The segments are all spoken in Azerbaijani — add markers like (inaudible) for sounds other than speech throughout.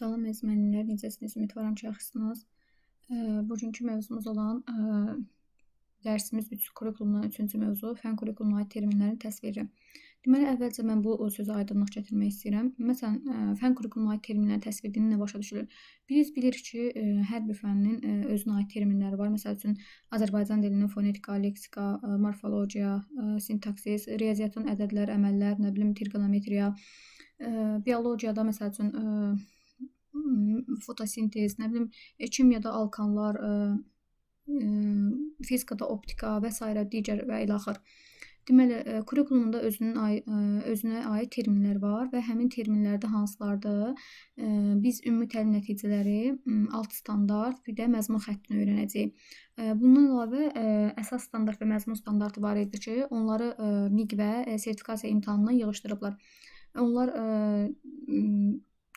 Salam əziz müəllimlər, necəsiniz? Ümidvaram ki, yaxşısınız. Eee, Bugünkü mövzumuz olan eee, dərsimiz 3 kurikulumunun 3-cü mövzu fən kurikulumuna aid terminlərin təsviri. Deməli, əvvəlcə mən bu sözə aydınlıq gətirmək istəyirəm. Məsələn, eee, fən kurikulumuna aid terminlərin təsvirini nə başa düşülür? Biz bilirik ki, hər bir fənnin özünə aid terminləri var. Məsəl üçün, Azərbaycan dilinin fonetika, leksika, morfologiya, sintaksis, riyaziyyatın ədədlər, əməllər, nə bilim, trigonometriya, biologiyada məsəl üçün, fotosintez, nə bilim, e, kimyada alkanlar, eee, eee, fizikada optika və sairə digər və ilaxır. Deməli, kurikulumunda özünün özünə aid terminlər var və həmin terminlər də hansılardır? Biz ümumi təlim nəticələri, alt standart, bir də məzmun xəttini öyrənəcəyik. Bundan əlavə, əsas standart və məzmun standartı var idi ki, onları, MİQ və, sertifikasiya imtahanından yığışdırıblar. Onlar,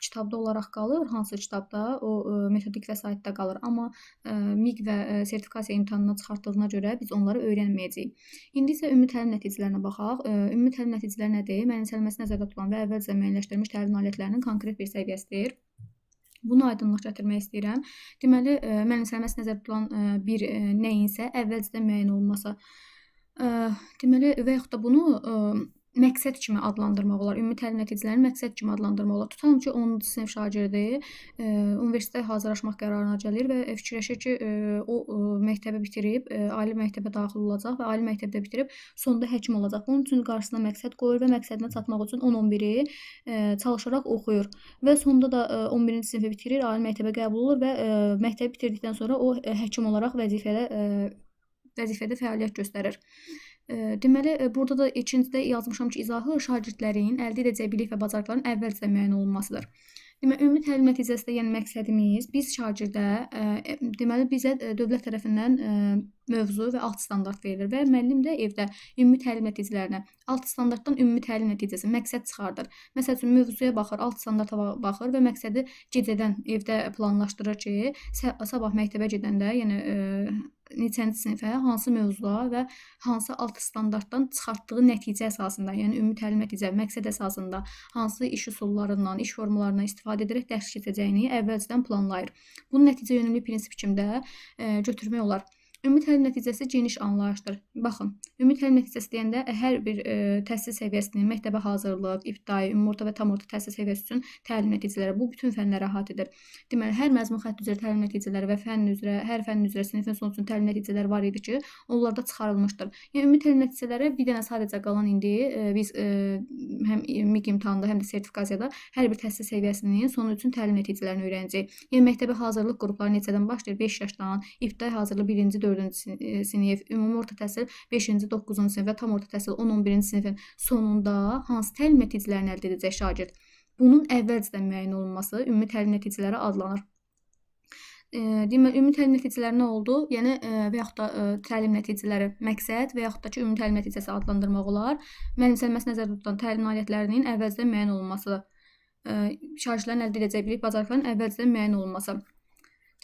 kitabda olaraq qalır, hansı kitabda? O, eee, metodik vəsaitdə qalır. Amma, eee, MİQ və, eee, sertifikasiya imtahanından çıxartdığına görə biz onları öyrənməyəcəyik. İndi isə ümumi təlim nəticələrinə baxaq. Eee, ümumi təlim nəticələri nədir? Mənimsənilməsi nəzərdə tutulan və əvvəlcə müəyyənləşdirilmiş təlim nailiyyətlərinin konkret bir səviyyəsidir. Buna aydınlıq gətirmək istəyirəm. Deməli, eee, mənimsənilməsi nəzərdə tutulan, bir, nəyinsə əvvəlcədən müəyyən olunması. Deməli və yaxud da bunu, məqsəd kimi adlandırmaq olar. Ümumi təlim nəticələrini məqsəd kimi adlandırmaq olar. Tutalım ki, 10-cu sinif şagirdi, eee, universitetə hazırlaşmaq qərarına gəlir və fikirləşir ki, eee, o, eee, məktəbi bitirib, ali məktəbə daxil olacaq və ali məktəbdə bitirib sonda həkim olacaq. Bunun üçün qarşısına məqsəd qoyur və məqsədinə çatmaq üçün 10-11-i, eee, çalışaraq oxuyur və sonda da, eee, 11-ci sinifi bitirir, ali məktəbə qəbul olur və, məktəbi bitirdikdən sonra o, həkim olaraq vəzifədə, vəzifədə fəaliyyət göstərir. Deməli, burada da ikincidə yazmışam ki, izahı şagirdlərin əldə edəcəyi bilik və bacarıqların əvvəlcədən müəyyən olunmasıdır. Deməli, ümumi təlim nəticəsində, yəni məqsədimiz biz şagirdə, deməli bizə, dövlət tərəfindən, mövzu və alt standart verilir və müəllim də evdə ümumi təlim nəticələrinə, alt standartdan ümumi təlim nəticəsi, məqsəd çıxardır. Məsəl üçün, mövzuya baxır, alt standarta ba baxır və məqsədi gecədən evdə planlaşdırır ki, sabah məktəbə gedəndə, yəni, neçənci sinifə hansı mövzuda və hansı alt standartdan çıxartdığı nəticə əsasında, yəni ümumi təlim nəticə, məqsəd əsasında hansı iş üsullarından, iş formalarından istifadə edərək dərs keçəcəyini əvvəlcədən planlayır. Bunu nəticə yönümlü prinsip kimi də, eee, götürmək olar. Ümumi təlim nəticəsi geniş anlayışdır. Baxın, ümumi təlim nəticəsi deyəndə hər bir, eee, təhsil səviyyəsinin məktəbə hazırlıq, ibtidai, ümumi və tam orta təhsil səviyyəsi üçün təlim nəticələri bu bütün fənləri əhatə edir. Deməli, hər məzmun xətti üzrə təlim nəticələri və fənn üzrə, hər fənn üzrə sinifin sonu üçün təlim nəticələri var idi ki, onlarda çıxarılmışdır. Yəni ümumi təlim nəticələri bir dənə sadəcə qalan indi, eee, biz, eee, həm MİQ imtahanında, həm də sertifikasiyada hər bir təhsil səviyyəsinin sonu üçün təlim nəticələrini öyrənəcəyik. Yəni məktəbə hazırlıq qrupları neçədən başlayır? 5 yaşdan, ibtidai hazırlıq 1-ci, 4-cü sin eee, sinif, ümumi orta təhsil 5-ci, 9-cu sinif və tam orta təhsil 10-11-ci sinifin sonunda hansı təlim nəticələrini əldə edəcək şagird? Bunun əvvəlcədən müəyyən olunması ümumi təlim nəticələri adlanır. Eee, deməli, ümumi təlim nəticələri nə oldu? Yəni, eee, və yaxud da, eee, təlim nəticələri məqsəd və yaxud da ki, ümumi təlim nəticəsi adlandırmaq olar. Mənimsənilməsi nəzərdə tutulan təlim nailiyyətlərinin əvvəlcədən müəyyən olunması. Şagirdlərin əldə edəcəyi bilik, bacarıqların əvvəlcədən müəyyən olunması.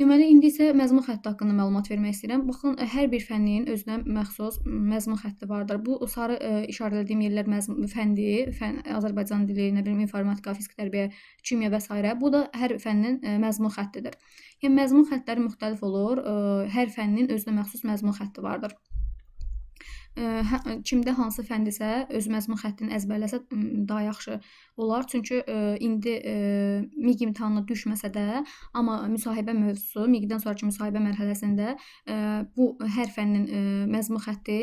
Deməli, indi isə məzmun xətti haqqında məlumat vermək istəyirəm. Baxın, hər bir fənnin özünə məxsus məzmun xətti vardır. Bu sarı, eee, işarələdiyim yerlər məzmun fəndir, fən Azərbaycan dili, nə bilim, informatika, fiziki tərbiyə, kimya və s. Bu da hər fənnin, eee, məzmun xəttidir. Yəni məzmun xəttləri müxtəlif olur. Eee, hər fənnin özünə məxsus məzmun xətti vardır. Hə kimdə hansı fəndirsə öz məzmun xəttini əzbərləsə, daha yaxşı olar. Çünki, indi, MİQ imtahanına düşməsə də, amma müsahibə mövzusu, MİQ-dən sonrakı müsahibə mərhələsində, bu hər fənnin, məzmun xətti,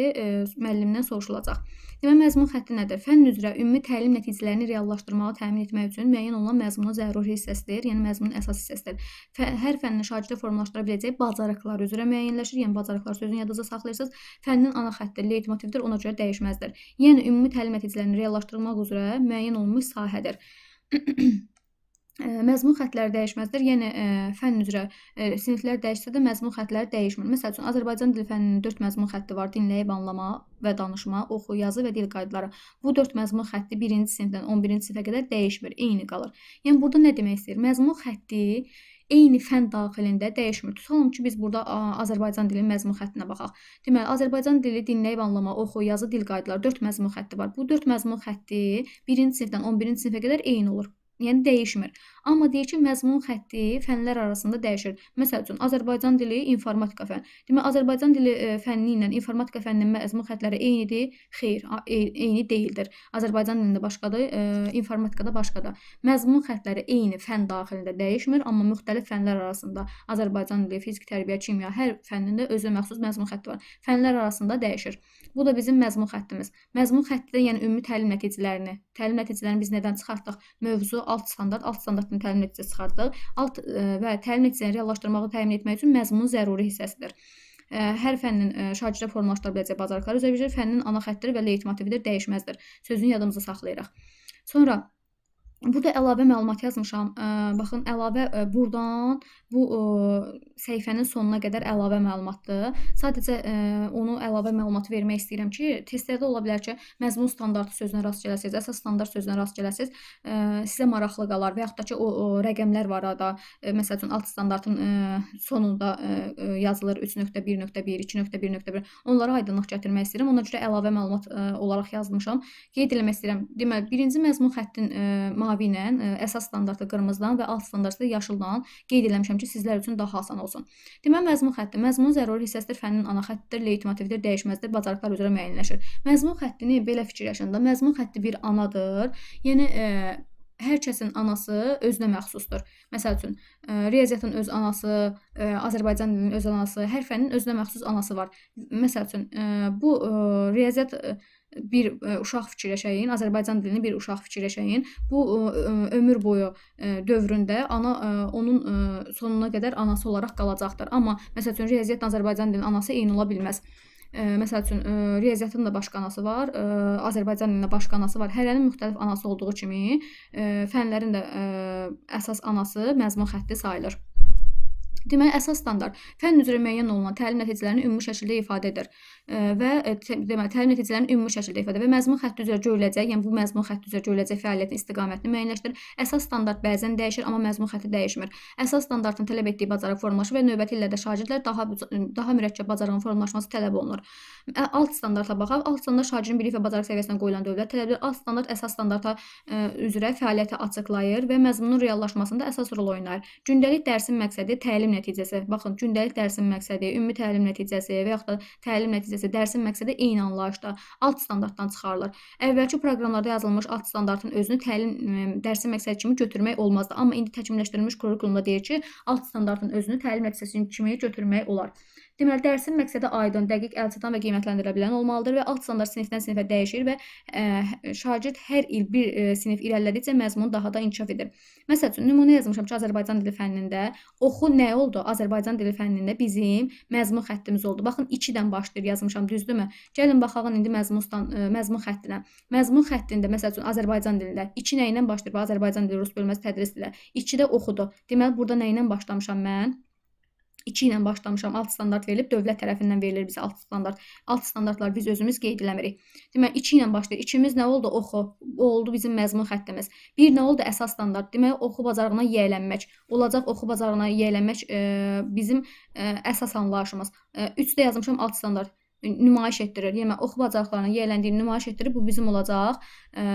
müəllimdən soruşulacaq. Deməli, məzmun xətti nədir? Fənn üzrə ümumi təlim nəticələrini reallaşdırmağı təmin etmək üçün müəyyən olunan məzmunun zəruri hissəsidir, yəni məzmunun əsas hissəsidir. Fə hər fənnin şagirdə formalaşdıra biləcəyi bacarıqlar üzrə müəyyənləşir. Yəni bacarıqlar sözünü yadınızda saxlayırsınız. Fənnin ana xətti leytmotivdir, ona görə dəyişməzdir. Yəni ümumi təlim nəticələrini reallaşdırmaq üzrə müəyyən olunmuş sahədir. (clears throat) Məzmun xəttləri dəyişməzdir. Yəni, eee, fənn üzrə, eee, siniflər dəyişsə də məzmun xəttləri dəyişmir. Məsəl üçün, Azərbaycan dili fənninin 4 məzmun xətti var: dinləyib anlama və danışma, oxu, yazı və dil qaydaları. Bu 4 məzmun xətti 1-ci sinifdən 11-ci sinifə qədər dəyişmir, eyni qalır. Yəni burada nə demək istəyir? Məzmun xətti eyni fənn daxilində dəyişmir. Tutalım ki, biz burada a Azərbaycan dilinin məzmun xəttinə baxaq. Deməli, Azərbaycan dili dinləyib anlama, oxu, yazı, dil qaydaları 4 məzmun xətti var. Bu 4 məzmun xətti 1-ci sinifdən 11-ci sinifə qədər eyni olur. Yəni dəyişmir. Amma deyir ki, məzmun xətti fənlər arasında dəyişir. Məsəl üçün, Azərbaycan dili, informatika fən. Demək, Azərbaycan dili e, fənni ilə informatika fənninin məzmun xəttləri eynidir? Xeyr, e, eyni deyildir. Azərbaycan dilində başqadır, e, informatikada başqadır. Məzmun xəttləri eyni fən daxilində dəyişmir, amma müxtəlif fənlər arasında Azərbaycan dili, fiziki tərbiyə, kimya hər fənnində özünə məxsus məzmun xətti var. Fənlər arasında dəyişir. Bu da bizim məzmun xəttimiz. Məzmun xətti də yəni ümumi təlim nəticələrini, təlim nəticələrini biz nədən çıxartdıq? Mövzu, alt standart, alt standartın təlim nəticəsi çıxartdıq. Alt ə, və təlim nəticələrini reallaşdırmağı təmin etmək üçün məzmun zəruri hissəsidir. Ə, hər fənnin ə, şagirdə formalaşdıra biləcəyi bacarıqları üzrə. Fənnin ana xəttidir və leytmotividir, dəyişməzdir. Sözünü yadımızda saxlayırıq. Sonra Burada əlavə məlumat yazmışam. Baxın, əlavə burdan bu səhifənin sonuna qədər əlavə məlumatdır. Sadəcə onu əlavə məlumatı vermək istəyirəm ki, testlərdə ola bilər ki, məzmun standartı sözünə rast gələsiniz, əsas standart sözünə rast gələsiniz, sizə maraqlı qalar və yaxud da ki, o, o rəqəmlər var. Ə, məsəl üçün alt standartın sonunda yazılır 3.1.1, 2.1.1. Onlara aydınlıq gətirmək istəyirəm. Ona görə əlavə məlumat olaraq yazmışam. Qeyd etmək istəyirəm. Deməli, birinci məzmun xəttin mavi ilə, ə, əsas standartı qırmızıdan və alt standartı yaşıldan qeyd etmişəm ki, sizlər üçün daha asan olsun. Deməli, məzmun xətti. Məzmunun zəruri hissəsidir, fənnin ana xəttidir, leytmotivdir, dəyişməzdir, bacarıqlar üzrə müəyyənləşir. Məzmun xəttini belə fikirləşin də, məzmun xətti bir anadır. Yəni ə, hər kəsin anası özünə məxsusdur. Məsəl üçün, ə, riyaziyyatın öz anası, ə, Azərbaycan dilinin öz anası, hər fənnin özünə məxsus anası var. Məsəl üçün, ə, bu ə, riyaziyyat ə, bir ə, uşaq fikirləşəyin, Azərbaycan dilini bir uşaq fikirləşəyin, bu ə, ömür boyu ə, dövründə ana ə, onun ə, sonuna qədər anası olaraq qalacaqdır. Amma məsəl üçün riyaziyyatla Azərbaycan dilinin anası eyni ola bilməz. Ə, məsəl üçün ə, riyaziyyatın da başqa anası var, ə, Azərbaycan dilində başqa anası var. Hərənin müxtəlif anası olduğu kimi ə, fənlərin də ə, əsas anası məzmun xətti sayılır. Deməli, əsas standart fənn üzrə müəyyən olunan təlim nəticələrini ümumi şəkildə ifadə edir və e, deməli təlim nəticələrini ümumi şəkildə ifadə və məzmun xətti üzrə görüləcək, yəni bu məzmun xətti üzrə görüləcək fəaliyyətin istiqamətini müəyyənləşdirir. Əsas standart bəzən dəyişir, amma məzmun xətti dəyişmir. Əsas standartın tələb etdiyi bacarıq formalaşır və növbəti illərdə şagirdlər daha daha mürəkkəb bacarığın formalaşması tələb olunur. Alt standarta baxaq. Alt standart şagirdin bilik və bacarıq səviyyəsinə qoyulan dövlət tələbləri. Alt standart əsas standarta ə, üzrə fəaliyyəti açıqlayır və məzmunun reallaşmasında əsas rol oynayır. Gündəlik dərsin məqsədi təlim nəticəsi. Baxın, gündəlik dərsin məqsədi, ümumi təlim nəticəsi və yaxud da təlim nəticəsi dərsin məqsədi eyni anlayışda alt standartdan çıxarılır. Əvvəlki proqramlarda yazılmış alt standartın özünü təlim dərsin məqsədi kimi götürmək olmazdı. Amma indi təkmilləşdirilmiş kurikulumda deyir ki, alt standartın özünü təlim nəticəsi kimi götürmək olar. Deməli, dərsin məqsədi aydın, dəqiq, əlçatan və qiymətləndirilə bilən olmalıdır və alt standart sinifdən sinifə dəyişir və ə, şagird hər il bir ə, sinif irəlilədikcə məzmun daha da inkişaf edir. Məsəl üçün, nümunə yazmışam ki, Azərbaycan dili fənnində oxu nə oldu? Azərbaycan dili fənnində bizim məzmun xəttimiz oldu. Baxın, 2-dən başlayır yazmışam, düzdürmü? Gəlin baxaq indi məzmundan məzmun xəttinə. Məzmun xəttində məsəl üçün Azərbaycan dilində 2 nə ilə başlayır? Azərbaycan dili rus bölməsi tədris dili. 2-də oxudu. Deməli, burada nə ilə başlamışam mən? 2 ilə başlamışam. Alt standart verilib dövlət tərəfindən verilir bizə alt standart. Alt standartlar biz özümüz qeyd eləmirik. Deməli 2 ilə başlayır. İkimiz nə oldu? Oxu. O oldu bizim məzmun xəttimiz. Bir nə oldu? Əsas standart. Deməli oxu bacarığına yiyələnmək. Olacaq oxu bacarığına yiyələnmək e, bizim e, əsas anlayışımız. E, 3-də yazmışam alt standart nümayiş etdirir. Yəni oxu bacarıqlarının yiyələndiyini nümayiş etdirir. Bu bizim olacaq ə,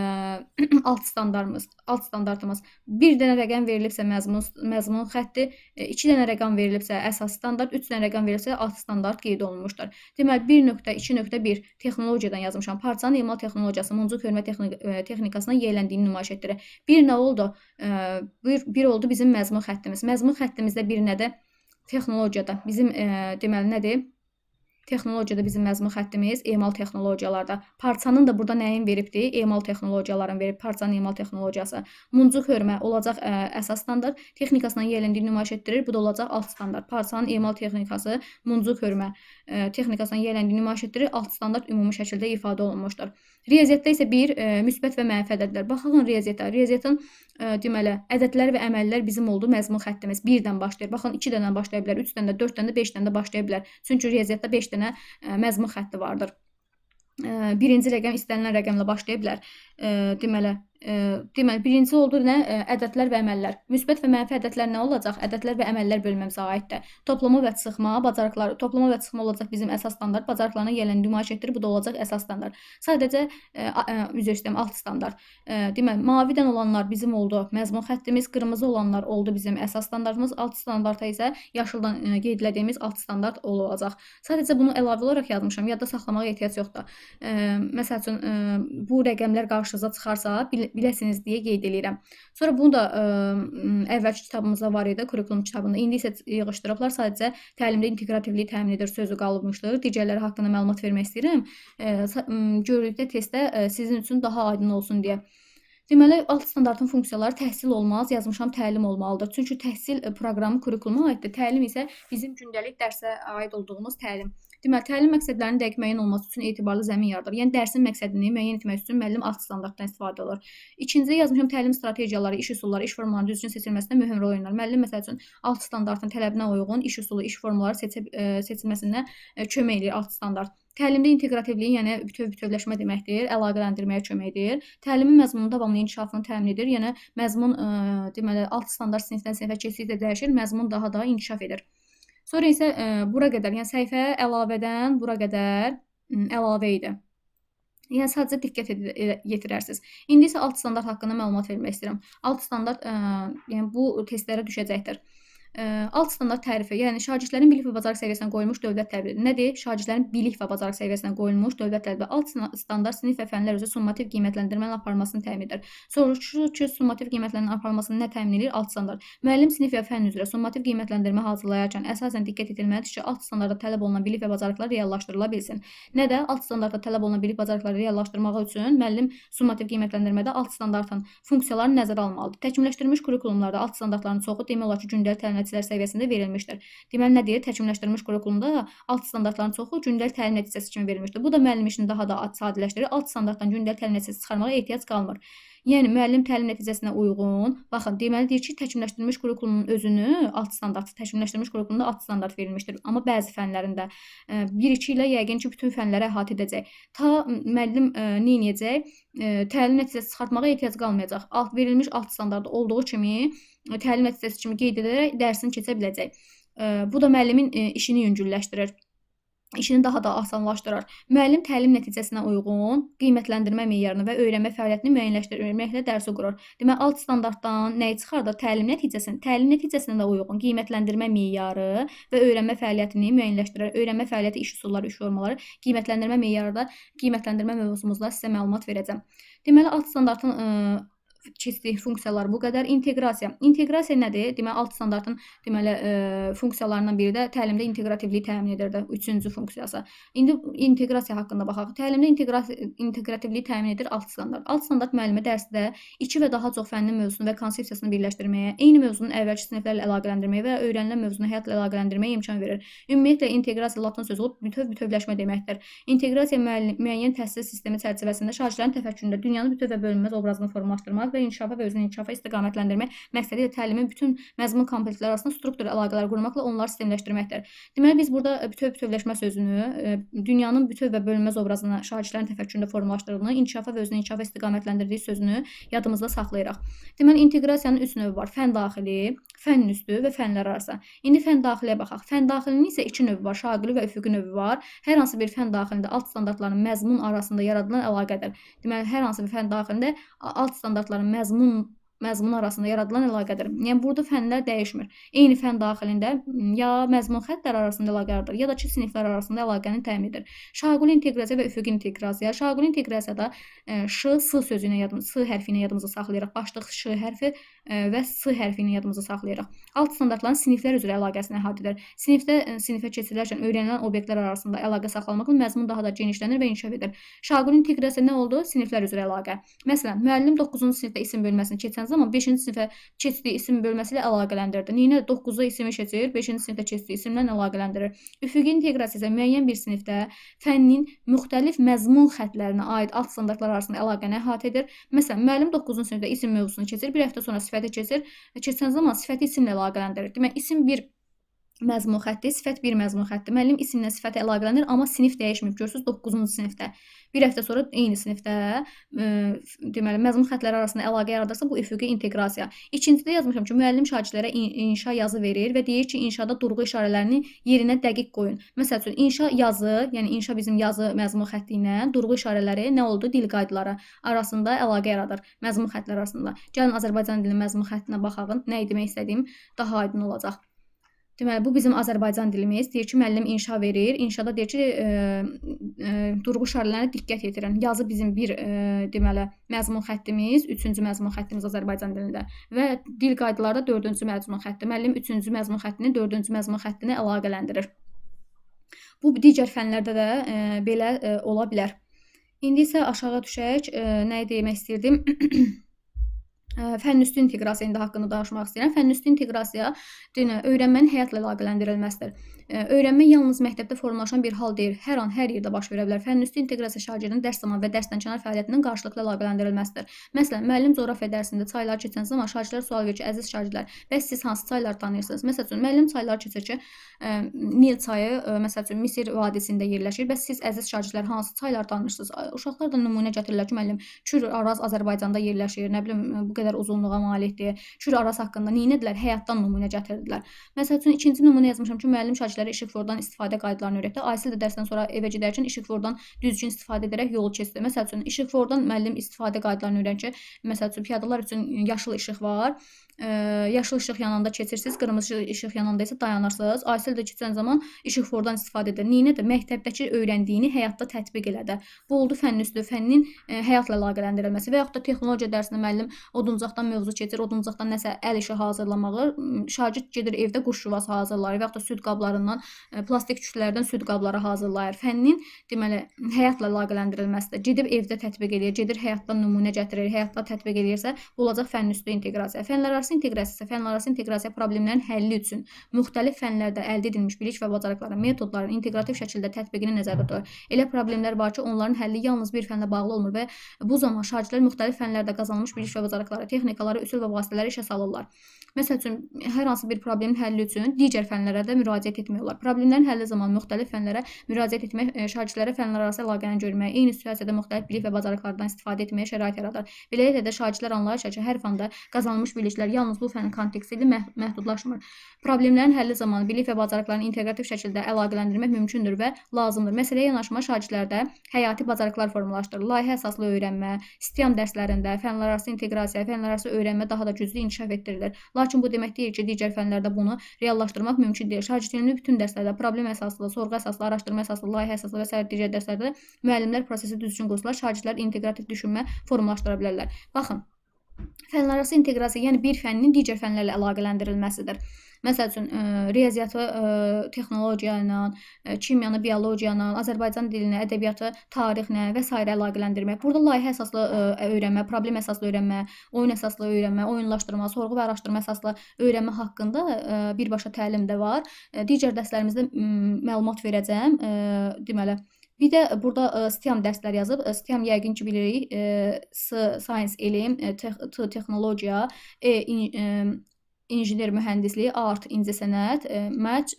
(clears throat) alt standartımız, alt standartımız. Bir dənə rəqəm verilibsə məzmun məzmun xətti, 2 dənə rəqəm verilibsə əsas standart, 3 dənə rəqəm verilibsə alt standart qeyd olunmuşdur. Deməli 1.2.1 texnologiyadan yazmışam. Parçanın emal texnologiyası, muncuq hörmə texnik texnikasına yiyələndiyini nümayiş etdirir. Bir nə oldu? Ə, bir, bir oldu bizim məzmun xəttimiz. Məzmun xəttimizdə bir nədir? Texnologiyada bizim ə, deməli nədir? Texnologiyada bizim məzmun xəttimiz emal texnologiyalarda. Parçanın da burada nəyin veribdi? Emal texnologiyaların verib. Parçanın emal texnologiyası. Muncuq hörmə olacaq ə, əsas standart. Texnikasından yiyələndiyini nümayiş etdirir. Bu da olacaq alt standart. Parçanın emal texnikası muncuq hörmə ə, texnikasından yiyələndiyini nümayiş etdirir. Alt standart ümumi şəkildə ifadə olunmuşdur. Riyaziyyatda isə bir ə, müsbət və mənfi ədədlər. Baxın riyaziyyata. Riyaziyyatın ə, deməli ədədlər və əməllər bizim oldu məzmun xəttimiz. 1-dən başlayır. Baxın 2 dənə başlaya bilər, 3 dənə, 4 dənə, 5 dənə də başlaya bilər. Çünki riyaziyyatda 5 dənə ə, məzmun xətti vardır. Ə, birinci rəqəm istənilən rəqəmlə başlaya bilər. Ə, deməli, e, deməli birinci oldu nə? Ədədlər və əməllər. Müsbət və mənfi ədədlər nə olacaq? Ədədlər və əməllər bölməmizə aiddir. Toplama və çıxma bacarıqları. Toplama və çıxma olacaq bizim əsas standart. Bacarıqlarına gələni nümayiş etdirir. Bu da olacaq əsas standart. Sadəcə üzr istəyirəm, alt standart. Deməli mavidən olanlar bizim oldu. Məzmun xəttimiz, qırmızı olanlar oldu bizim əsas standartımız. Alt standarta isə yaşıldan qeydlədiyimiz alt standart olacaq. Sadəcə bunu əlavə olaraq yazmışam. Yadda saxlamağa ehtiyac yoxdur. Məsəl üçün bu rəqəmlər qarşınıza çıxarsa bil biləsiniz deyə qeyd edirəm. Sonra bunu da ə, əvvəlki kitabımızda var idi, kurikulum kitabında. İndi isə yığışdırıblar. Sadəcə təlimdə inteqrativlik təmin edir sözü qalmışdır. Digərləri haqqında məlumat vermək istəyirəm. Ə, görüntüdə testdə ə, sizin üçün daha aydın olsun deyə. Deməli, alt standartın funksiyaları təhsil olmaz, yazmışam təlim olmalıdır. Çünki təhsil proqramı kurikuluma aiddir. Təlim isə bizim gündəlik dərsə aid olduğumuz təlim. Deməli, təlim məqsədlərinin dəqiq müəyyən olması üçün etibarlı zəmin yaradır. Yəni dərsin məqsədini müəyyən etmək üçün müəllim alt standartdan istifadə olur. İkinci yazmışam təlim strategiyaları, iş üsulları, iş formalarının düzgün seçilməsində mühüm rol oynayır. Müəllim məsəl üçün alt standartın tələbinə uyğun iş üsulu, iş formaları seçib e, seçilməsində e, kömək edir alt standart. Təlimdə inteqrativliyin, yəni bütöv bütövləşmə deməkdir, əlaqələndirməyə kömək edir. Təlimin məzmununun davamlı inkişafını təmin edir. Yəni məzmun ə, deməli alt standart sinifdən sinifə keçdikcə dəyişir, məzmun daha da inkişaf edir. Sonra isə ə, bura qədər, yəni səhifəyə əlavədən bura qədər əlavə idi. Yəni sadəcə diqqət yetirərsiniz. İndi isə alt standart haqqında məlumat vermək istəyirəm. Alt standart ə, yəni bu testlərə düşəcəkdir. Alt standart tərifi, yəni şagirdlərin bilik və bacarıq səviyyəsinə qoyulmuş dövlət tələbləri. Nədir? Şagirdlərin bilik və bacarıq səviyyəsinə qoyulmuş dövlət tələbləri. Alt standart sinif və fənlər üzrə summativ qiymətləndirmənin aparılmasını təmin edir. Soruşur ki, summativ qiymətləndirmənin aparılmasını nə təmin edir? Alt standart. Müəllim sinif və fənn üzrə summativ qiymətləndirmə hazırlayarkən əsasən diqqət edilməlidir ki, alt standartda tələb olunan bilik və bacarıqlar reallaşdırıla bilsin. Nə də alt standartda tələb olunan bilik bacarıqları reallaşdırmaq üçün müəllim summativ qiymətləndirmədə alt standartın funksiyalarını nəzərə almalıdır. Təkmilləşdirilmiş kurikulumlarda alt standartların çoxu demək olar ki, gündəlik təlim nəticələr səviyyəsində verilmişdir. Deməli nə deyir? Təkmilləşdirilmiş kurikulumda alt standartların çoxu gündəlik təlim nəticəsi kimi verilmişdir. Bu da müəllim işini daha da sadələşdirir. Alt standartdan gündəlik təlim nəticəsi çıxarmağa ehtiyac qalmır. Yəni müəllim təlim nəticəsinə uyğun, baxın, deməli deyir ki, təkmilləşdirilmiş kurikulumun özünü alt standart, təkmilləşdirilmiş kurikulumda alt standart verilmişdir. Amma bəzi fənlərində 1-2 ilə yəqin ki, bütün fənləri əhatə edəcək. Ta müəllim nə edəcək? Təlim nəticəsi çıxartmağa ehtiyac qalmayacaq. Alt verilmiş alt standart olduğu kimi təlim nəticəsi kimi qeyd edərək dərsini keçə biləcək. Bu da müəllimin işini yüngülləşdirir işini daha da asanlaşdırır. Müəllim təlim nəticəsinə uyğun qiymətləndirmə meyarını və öyrənmə fəaliyyətini müəyyənləşdirməklə dərsi qurur. Demək, alt standartdan nəyi çıxardır? Təlim nəticəsini, təlim nəticəsinə də uyğun qiymətləndirmə meyarı və öyrənmə fəaliyyətini müəyyənləşdirir. Öyrənmə fəaliyyəti iş üsulları, iş formaları, qiymətləndirmə meyarı da qiymətləndirmə mövzumuzda sizə məlumat verəcəm. Deməli, alt standartın ə, keçdiyi funksiyalar bu qədər. İnteqrasiya. İnteqrasiya nədir? Deməli, alt standartın deməli e, funksiyalarından biri də təlimdə inteqrativliyi təmin edir də, üçüncü funksiyası. İndi inteqrasiya haqqında baxaq. Təlimdə inteqrasiya inteqrativliyi təmin edir alt standart. Alt standart müəllimə dərsdə iki və daha çox fənnin mövzusunu və konsepsiyasını birləşdirməyə, eyni mövzunu əvvəlki siniflərlə əlaqələndirməyə və öyrənilən mövzunu həyatla əlaqələndirməyə imkan verir. Ümumiyyətlə inteqrasiya latın sözü olub bütöv bütövləşmə deməkdir. İnteqrasiya müəyyən təhsil sistemi çərçivəsində şagirdlərin təfəkküründə dünyanı bütöv və bölünməz obrazını formalaşdırmaq və inkişafa və özünü inkişafa istiqamətləndirmək məqsədi ilə təlimin bütün məzmun kompleksləri arasında struktur əlaqələr qurmaqla onları sistemləşdirməkdir. Deməli biz burada e, bütöv bütövləşmə sözünü e, dünyanın bütöv və bölünməz obrazını şagirdlərin təfəkküründə formalaşdırdığını, inkişafa və özünü inkişafa istiqamətləndirdiyi sözünü yadımızda saxlayırıq. Deməli inteqrasiyanın üç növü var. Fən daxili, fənn üstü və fənlər arası. İndi fən daxiliyə baxaq. Fən daxilinin isə iki növü var. Şaqili və üfüqi növü var. Hər hansı bir fən daxilində alt standartların məzmun arasında yaradılan əlaqədir. Deməli hər hansı bir fən daxilində alt standartların kitabların məzmun məzmun arasında yaradılan əlaqədir. Yəni burada fənlər dəyişmir. Eyni fən daxilində ya məzmun xəttləri arasında əlaqə yaradır, ya da ki siniflər arasında əlaqəni təmin edir. Şaquli inteqrasiya və üfüqi inteqrasiya. Şaquli inteqrasiyada ş, s sözü ilə yadımız, s hərfi ilə yadımızda saxlayırıq. Başlıq ş hərfi və s hərfi ilə yadımızda saxlayırıq. Alt standartların siniflər üzrə əlaqəsini əhatə edir. Sinifdə sinifə keçirilərkən öyrənilən obyektlər arasında əlaqə saxlamaqla məzmun daha da genişlənir və inkişaf edir. Şaquli inteqrasiya nə oldu? Siniflər üzrə əlaqə. Məsələn, müəllim 9-cu sinifdə isim bölməsini keçən zaman 5-ci sinifə keçdiyi isim bölməsi ilə əlaqələndirdi. Neyinə 9-da ismi keçir, 5-ci sinifdə keçdiyi isimlə əlaqələndirir. Üfüqi inteqrasiya isə müəyyən bir sinifdə fənnin müxtəlif məzmun xəttlərinə aid alt standartlar arasında əlaqəni əhatə edir. Məsələn, müəllim 9-cu sinifdə isim mövzusunu keçir, bir həftə sonra sifəti keçir. Keçən zaman sifəti isimlə əlaqələndirir. Demək, isim bir məzmun xətti, sifət 1 məzmun xətti. Müəllim isimlə sifət əlaqələnir, amma sinif dəyişməyib. Görürsüz 9-cu sinifdə. Bir həftə sonra eyni sinifdə ə, deməli məzmun xəttləri arasında əlaqə yaradırsa bu üfüqi inteqrasiya. İkincidə yazmışam ki, müəllim şagirdlərə in inşa yazı verir və deyir ki, inşada durğu işarələrini yerinə dəqiq qoyun. Məsəl üçün inşa yazı, yəni inşa bizim yazı məzmun xətti ilə durğu işarələri nə oldu? Dil qaydaları arasında əlaqə yaradır. Məzmun xəttləri arasında. Gəlin Azərbaycan dilinin məzmun xəttinə baxaq. Nə demək istədiyim daha aydın olacaq. Deməli, bu bizim Azərbaycan dilimiz. Deyir ki, müəllim inşa verir. İnşada deyir ki, e, e, durğu işarələrinə diqqət yetirin. Yazı bizim bir e, deməli məzmun xəttimiz, 3-cü məzmun xəttimiz Azərbaycan dilində və dil qaydaları da 4-cü məzmun xətti. Müəllim 3-cü məzmun xəttini 4-cü məzmun xəttinə əlaqələndirir. Bu digər fənlərdə də e, belə e, ola bilər. İndi isə aşağı düşək. E, nə demək istirdim? (clears throat) Fənn üstü inteqrasiya indi haqqında danışmaq istəyirəm. Fənn üstü inteqrasiya öyrənmənin həyatla əlaqələndirilməsidir. Öyrənmə yalnız məktəbdə formalaşan bir hal deyil, hər an, hər yerdə baş verə bilər. Fənn üstü inteqrasiya şagirdin dərs zamanı və dərsdən kənar fəaliyyətinin qarşılıqlı əlaqələndirilməsidir. Məsələn, müəllim coğrafiya dərsində çayları keçən zaman şagirdlər sual verir ki, əziz şagirdlər, bəs siz hansı çayları tanıyırsınız? Məsəl üçün, müəllim çayları keçir ki, Nil çayı, məsəl üçün, Misir vadisində yerləşir. Bəs siz əziz şagirdlər hansı çayları tanıyırsınız? Uşaqlar da nümunə gətirirlər ki, müəllim, Kür Araz Azərbaycanda yerləşir, nə bilim, bu qədər uzunluğa malikdir. Kür Araz haqqında nə etdilər? Həyatdan nümunə gətirdilər. Məsəl üçün, ikinci nümunə yazmışam ki, müəllim şagirdlərə işıqfordan istifadə qaydalarını öyrətdi. Aysel də dərsdən sonra evə gedərkən işıqfordan düzgün istifadə edərək yolu keçdi. Məsəl üçün işıqfordan müəllim istifadə qaydalarını öyrən ki, məsəl üçün piyadalar üçün yaşıl işıq var yaşıl işıq yananda keçirsiniz, qırmızı işıq yananda isə dayanırsınız. Aysel də keçən zaman işıqfordan istifadə edir. Neyinədir? Məktəbdəki öyrəndiyini həyatda tətbiq elədi. Bu oldu fənn üstü fənnin ə, həyatla əlaqələndirilməsi və yaxud da texnologiya dərsində müəllim oduncaqdan mövzu keçir, oduncaqdan nəsə əl işi hazırlamağı, şagird gedir evdə quş yuvası hazırlayır və yaxud da süd qablarından, plastik kütlələrdən süd qabları hazırlayır. Fənnin deməli həyatla əlaqələndirilməsidir. Gedib evdə tətbiq edir, gedir həyatdan nümunə gətirir, həyatda tətbiq bu olacaq fənn üstü inteqrasiya. Fənlər arası inteqrasiya, fənlərarası inteqrasiya problemlərin həlli üçün müxtəlif fənlərdə əldə edilmiş bilik və bacarıqların, metodların inteqrativ şəkildə tətbiqini nəzərdə tutur. Elə problemlər var ki, onların həlli yalnız bir fənlə bağlı olmur və bu zaman şagirdlər müxtəlif fənlərdə qazanılmış bilik və bacarıqları, texnikaları, üsul və vasitələri işə salırlar. Məsəl üçün, hər hansı bir problemin həlli üçün digər fənlərə də müraciət etmiyorlar. Problemlərin həlli zamanı müxtəlif fənlərə müraciət etmək e, şagirdlərə fənlərarası əlaqəni görməyə, eyni situasiyada müxtəlif bilik və bacarıqlardan istifadə etməyə şərait yaradır. Beləliklə də şagirdlər anlayışa ki, hər fəndə qazanılmış biliklər yalnız bu fənin konteksti ilə məh məhdudlaşmır. Problemlərin həlli zamanı bilik və bacarıqlarını inteqrativ şəkildə əlaqələndirmək mümkündür və lazımdır. Məsələyə yanaşma şagirdlərdə həyati bacarıqlar formalaşdırır. Layihə əsaslı öyrənmə, STEM dərslərində fənlərarası inteqrasiya, fənlərarası öyrənmə daha da güclü inkişaf etdirilir. Lakin bu demək deyil ki, digər fənlərdə bunu reallaşdırmaq mümkün deyil. Şagirdlərin bütün dərslərdə problem əsaslı, sorğu əsaslı, araşdırma əsaslı, layihə əsaslı və s. digər dərslərdə müəllimlər prosesi düzgün qoysalar, şagirdlər inteqrativ düşünmə formalaşdıra bilərlər. Baxın, Fənlərarası inteqrasiya, yəni bir fənnin digər fənlərlə əlaqələndirilməsidir. Məsəl üçün, ə, riyaziyyatı ə, texnologiya ilə, kimyanı biologiya ilə, Azərbaycan dilini, ədəbiyyatı tarixlə və s. əlaqələndirmək. Burada layihə əsaslı ə, öyrənmə, problem əsaslı öyrənmə, oyun əsaslı öyrənmə, oyunlaşdırma, sorğu və araşdırma əsaslı öyrənmə haqqında ə, birbaşa təlim də var. Ə, digər dərslərimizdə məlumat verəcəm. Ə, deməli, Bir də burada ə, STEM dərslər yazıb. STEM yəqin ki bilirik. Ə, S science elm, T texnologiya, E injiner mühəndisliyi, art, incəsənət, e, məc,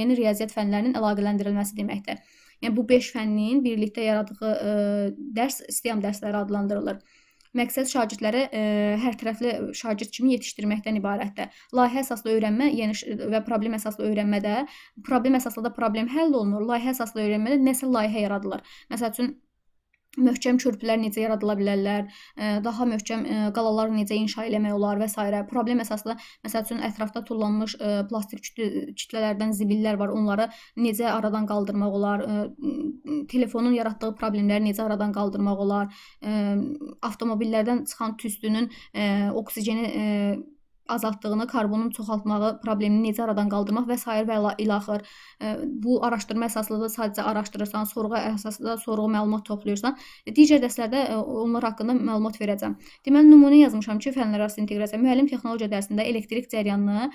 yəni riyaziyyat fənlərinin əlaqələndirilməsi deməkdir. Yəni bu 5 fənnin birlikdə yaradığı ə, dərs STEM dərsləri adlandırılır. Məqsəd şagirdləri ə, hər tərəfli şagird kimi yetişdirməkdən ibarətdir. Layihə əsaslı öyrənmə, yəni və problem əsaslı öyrənmədə problem əsaslı da problem həll olunur. Layihə əsaslı öyrənmədə nəsə layihə yaradılır. Məsəl üçün möhkəm körpülər necə yaradıla bilərlər, daha möhkəm qalalar necə inşa eləmək olar və s. Problem əsaslı məsəl üçün ətrafda tullanmış plastik kütlələrdən zibillər var. Onları necə aradan qaldırmaq olar? Telefonun yaratdığı problemləri necə aradan qaldırmaq olar? Avtomobillərdən çıxan tüstünün oksigeni azaltdığını, karbonun çoxaltmağı problemini necə aradan qaldırmaq və sair və ilaxır. Bu araşdırma əsaslı da sadəcə araşdırırsan, sorğu əsaslı da sorğu məlumat toplayırsan. Digər dərslərdə onlar haqqında məlumat verəcəm. Deməli nümunə yazmışam ki, fənlərarası inteqrasiya müəllim texnologiya dərsində elektrik cəryanını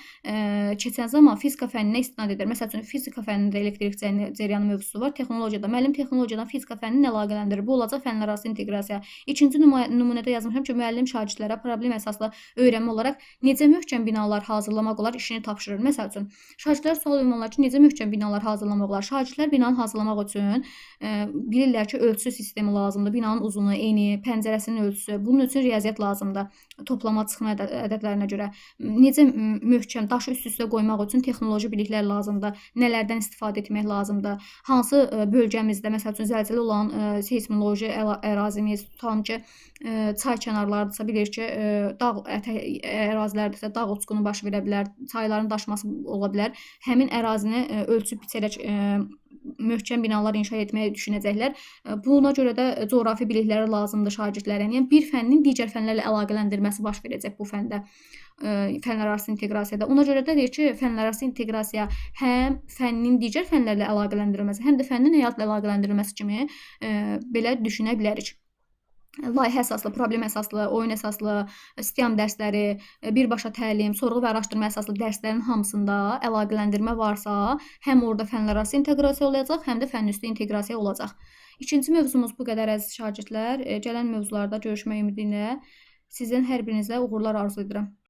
keçən zaman fizika fənninə istinad edir. Məsəl üçün fizika fənnində elektrik cəryanı mövzusu var, texnologiyada. Müəllim texnologiyadan fizika fənnini əlaqələndirir. Bu olacaq fənlərarası inteqrasiya. İkinci nümunədə yazmışam ki, müəllim şagirdlərə problem əsaslı öyrənmə olaraq necə necə möhkəm binalar hazırlamaq olar işini tapşırır. Məsəl üçün, şagirdlər sual ünvanlar ki, necə möhkəm binalar hazırlamaq olar? Şagirdlər binanı hazırlamaq üçün e, bilirlər ki, ölçü sistemi lazımdır. Binanın uzunu, eni, pəncərəsinin ölçüsü. Bunun üçün riyaziyyat lazımdır. Toplama, çıxma ədəd ədədlərinə görə. Necə möhkəm daşı üst-üstə qoymaq üçün texnoloji biliklər lazımdır. Nələrdən istifadə etmək lazımdır? Hansı e, bölgəmizdə, məsəl üçün, zəlzələ olan e, seysmoloji əla ərazimiz, tutalım ki, e, çay kənarlarıdırsa, bilir ki, e, dağ ətəyi ərazilərdirsə dağ uçqunu baş verə bilər, çayların daşması ola bilər. Həmin ərazini e, ölçüb biçərək e, möhkəm binalar inşa etməyi düşünəcəklər. E, Buna görə də coğrafi bilikləri lazımdır şagirdlərin. Yəni bir fənnin digər fənlərlə əlaqələndirməsi baş verəcək bu fəndə. E, Fənlərarası inteqrasiyada. Ona görə də deyir ki, fənlərarası inteqrasiya həm fənnin digər fənlərlə əlaqələndirilməsi, həm də fənnin həyatla əlaqələndirilməsi kimi belə düşünə bilərik. Layihə əsaslı, problem əsaslı, oyun əsaslı, STEM dərsləri, e, birbaşa təlim, sorğu və araşdırma əsaslı dərslərin hamısında əlaqələndirmə varsa, həm orada fənlərarası inteqrasiya olacaq, həm də fənüstü inteqrasiya olacaq. İkinci mövzumuz bu qədər əziz şagirdlər. E, Gələn mövzularda görüşmək ümidi ilə sizin hər birinizə uğurlar arzu edirəm.